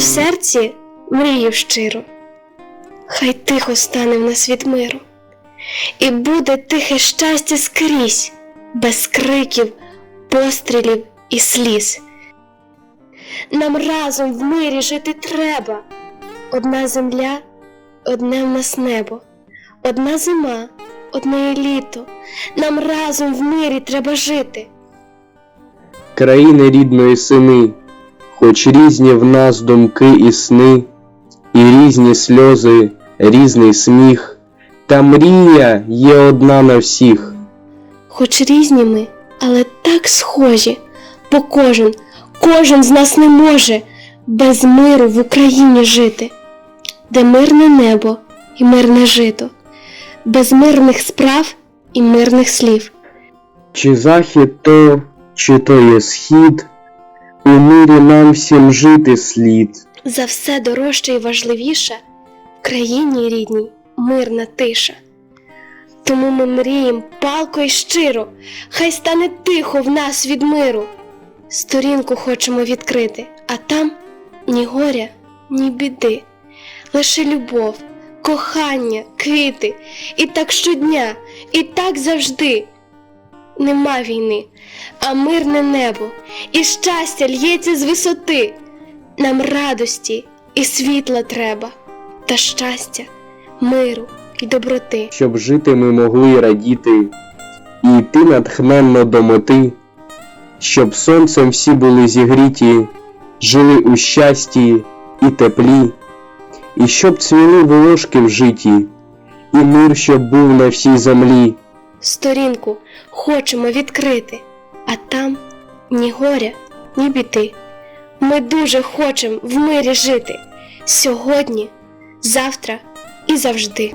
серці мрію щиро, хай тихо стане в нас від миру, і буде тихе щастя скрізь, без криків, пострілів і сліз. Нам разом в мирі жити треба. Одна земля, одне в нас небо, одна зима, одне літо. Нам разом в мирі треба жити. країни рідної сини, хоч різні в нас думки і сни, і різні сльози, різний сміх, та мрія є одна на всіх. Хоч різні ми, але так схожі, бо кожен, кожен з нас не може без миру в Україні жити, де мирне небо і мирне жито, без мирних справ і мирних слів. Чи захід то, чи то є схід, у мирі нам всім жити слід. За все дорожче і важливіше в країні рідній мирна тиша. Тому ми мрієм палко й щиро, хай стане тихо в нас від миру. Сторінку хочемо відкрити, а там ні горя, ні біди, лише любов, кохання, квіти, і так щодня, і так завжди. Нема війни, а мирне небо, і щастя л'ється з висоти. Нам радості і світла треба, та щастя, миру і доброти. щоб жити ми могли радіти, і йти натхненно до мети, щоб сонцем всі були зігріті, жили у щасті і теплі, і щоб цвіли волошки в житті, і мир, щоб був на всій землі. Сторінку хочемо відкрити, а там ні горя, ні біди. Ми дуже хочемо в мирі жити сьогодні, завтра і завжди.